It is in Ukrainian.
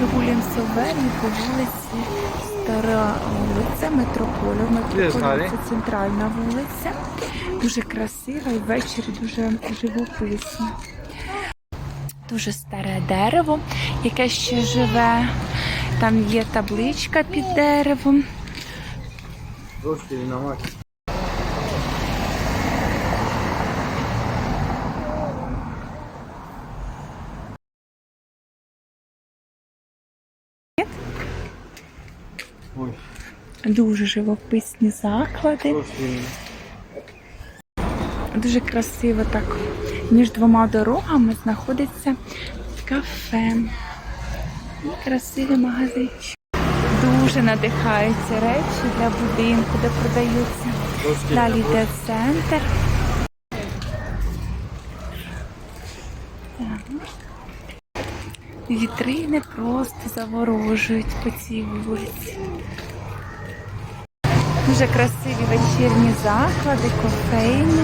прогулюємося вверх по вулиці Стара вулиця, Метрополя. Метрополя це центральна вулиця. Дуже красива і ввечері дуже живописно. Дуже старе дерево, яке ще живе. Там є табличка під деревом. Дуже живописні заклади. Дуже красиво так. Між двома дорогами знаходиться кафе. І красивий магазинчик. Дуже надихаються речі для будинку, де продаються. Далі йде центр. Так. Вітрини просто заворожують по цій вулиці. Дуже красиві вечірні заклади, кофейні.